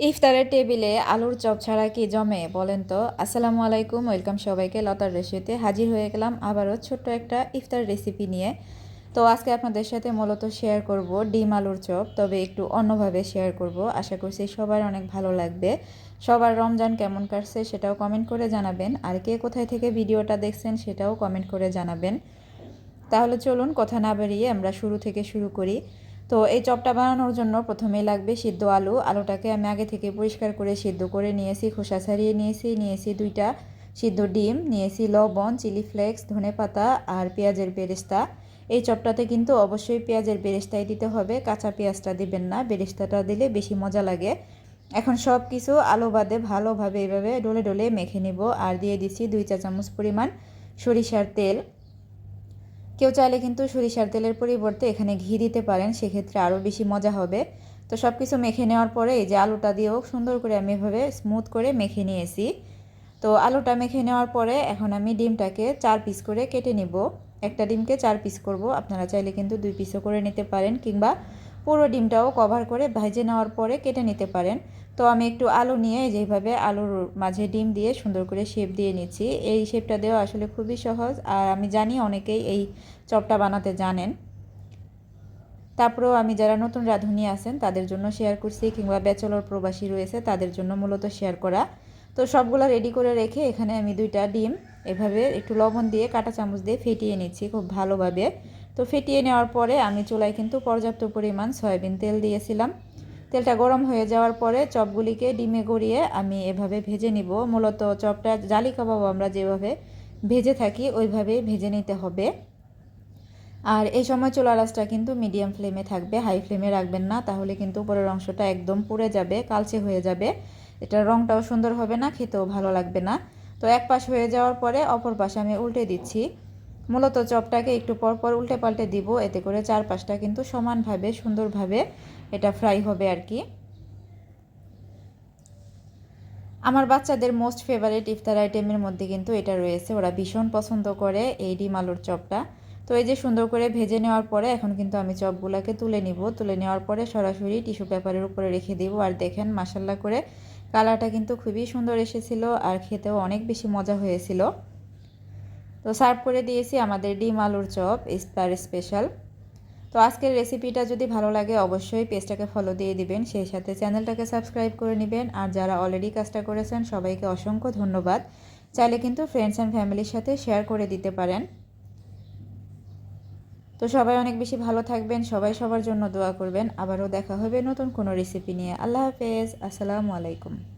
ইফতারের টেবিলে আলুর চপ ছাড়া কি জমে, বলেন তো। আসসালামু আলাইকুম, ওয়েলকাম সবাইকে লতার রেসিপিতে হাজির হয়ে গেলাম আবারও ছোট্ট একটা ইফতার রেসিপি নিয়ে। তো আজকে আপনাদের সাথে মূলত শেয়ার করব ডিম আলুর চপ, তবে একটু অন্যভাবে শেয়ার করব। আশা করছি সবার অনেক ভালো লাগবে। সবার রমজান কেমন কাটছে সেটাও কমেন্ট করে জানাবেন। আর কে কোথায় থেকে ভিডিওটা দেখছেন সেটাও কমেন্ট করে জানাবেন। তাহলে চলুন, কথা না বেরিয়ে আমরা শুরু থেকে শুরু করি। তো এই চপটা বানানোর জন্য প্রথমেই লাগবে সিদ্ধ আলু। আলুটাকে আমি আগে থেকে পরিষ্কার করে সিদ্ধ করে নিয়েছি, খোসা ছাড়িয়ে নিয়েছি নিয়েছি দুইটা সিদ্ধ ডিম, নিয়েছি লবণ, চিলি ফ্লেক্স, ধনে পাতা আর পেঁয়াজের বেরেস্তা। এই চপটাতে কিন্তু অবশ্যই পেঁয়াজের বেরেস্তাই দিতে হবে, কাঁচা পেঁয়াজটা দিবেন না, বেরেস্তাটা দিলে বেশি মজা লাগে। এখন সব কিছু আলু বাদে ভালোভাবে এভাবে ডলে ডলে মেখে নিব। আর দিয়ে দিচ্ছি দুই চা চামচ পরিমাণ সরিষার তেল। কেউ চাইলে কিন্তু সরিষার তেলের পরিবর্তে এখানে ঘি দিতে পারেন, সেক্ষেত্রে আরও বেশি মজা হবে। তো সব কিছু মেখে নেওয়ার পরে এই যে আলুটা দিয়েও সুন্দর করে আমি এভাবে স্মুথ করে মেখে নিয়েছি। তো আলুটা মেখে নেওয়ার পরে এখন আমি ডিমটাকে চার পিস করে কেটে নিব। একটা ডিমকে চার পিস করব, আপনারা চাইলে কিন্তু দুই পিসও করে নিতে পারেন কিংবা পুরো ডিমটাও কভার করে ভেজে নেওয়ার পরে কেটে নিতে পারেন। তো আমি একটু আলু নিয়ে যেভাবে আলুর মাঝে ডিম দিয়ে সুন্দর করে শেপ দিয়ে নিচ্ছি। এই শেপটা দেওয়া আসলে খুবই সহজ আর আমি জানি অনেকেই এই চপটা বানাতে জানেন। তারপরেও আমি যারা নতুন রাঁধুনি আছেন, তাদের জন্য শেয়ার করছি কিংবা ব্যাচলর প্রবাসী রয়েছে, তাদের জন্য মূলত শেয়ার করা। তো সবগুলো রেডি করে রেখে এখানে আমি দুইটা ডিম এভাবে একটু লবণ দিয়ে কাঁটা চামচ দিয়ে ফেটিয়ে নিচ্ছি খুব ভালোভাবে। তো ফেটিয়ে নেওয়ার পরে আমি চুলায় কিন্তু পর্যাপ্ত পরিমাণ সয়াবিন তেল দিয়েছিলাম। তেলটা গরম হয়ে যাওয়ার পরে চপগুলিকে ডিমে গড়িয়ে আমি এভাবে ভেজে নিব। মূলত চপটা জালি কাবাব আমরা যেভাবে ভেজে থাকি, ওইভাবেই ভেজে নিতে হবে। আর এই সময় চুলা রাসটা কিন্তু মিডিয়াম ফ্লেমে থাকবে। হাই ফ্লেমে রাখবেন না, তাহলে কিন্তু উপরের অংশটা একদম পুড়ে যাবে, কালচে হয়ে যাবে। এটার রঙটাও সুন্দর হবে না, খেতেও ভালো লাগবে না। তো এক পাশ হয়ে যাওয়ার পরে অপর পাশে আমি উল্টে দিচ্ছি। মূলত চপটাকে একটু পরপর উল্টে পাল্টে দিব, এতে করে চার পাশটা কিন্তু সমানভাবে, সুন্দরভাবে এটা ফ্রাই হবে আর কি। আমার বাচ্চাদের মোস্ট ফেভারিট ইফতার আইটেমের মধ্যে কিন্তু এটা রয়েছে, ওরা ভীষণ পছন্দ করে এই ডিম আলুর চপটা। তো এই যে সুন্দর করে ভেজে নেওয়ার পরে এখন কিন্তু আমি চপগুলোকে তুলে নিব, তুলে নেওয়ার পরে সরাসরি টিস্যু পেপারের উপরে রেখে দিব। আর দেখেন মাসাল্লা করে কালারটা কিন্তু খুবই সুন্দর এসেছিল আর খেতেও অনেক বেশি মজা হয়েছিল। তো সার্ভ করে দিয়েছি আমাদের ডিম আলুর চপ ইস্তার স্পেশাল তো আজকের রেসিপিটা যদি ভালো লাগে, অবশ্যই পেজটাকে ফলো দিয়ে দিবেন। সেই সাথে চ্যানেলটাকে সাবস্ক্রাইব করে নেবেন। আর যারা অলরেডি কাজটা করেছেন, সবাইকে অসংখ্য ধন্যবাদ। চাইলে কিন্তু ফ্রেন্ডস অ্যান্ড ফ্যামিলির সাথে শেয়ার করে দিতে পারেন। তো সবাই অনেক বেশি ভালো থাকবেন। সবাই সবার জন্য দোয়া করবেন। আবারও দেখা হবে নতুন কোনো রেসিপি নিয়ে। আল্লাহ হাফেজ। আসসালামু আলাইকুম।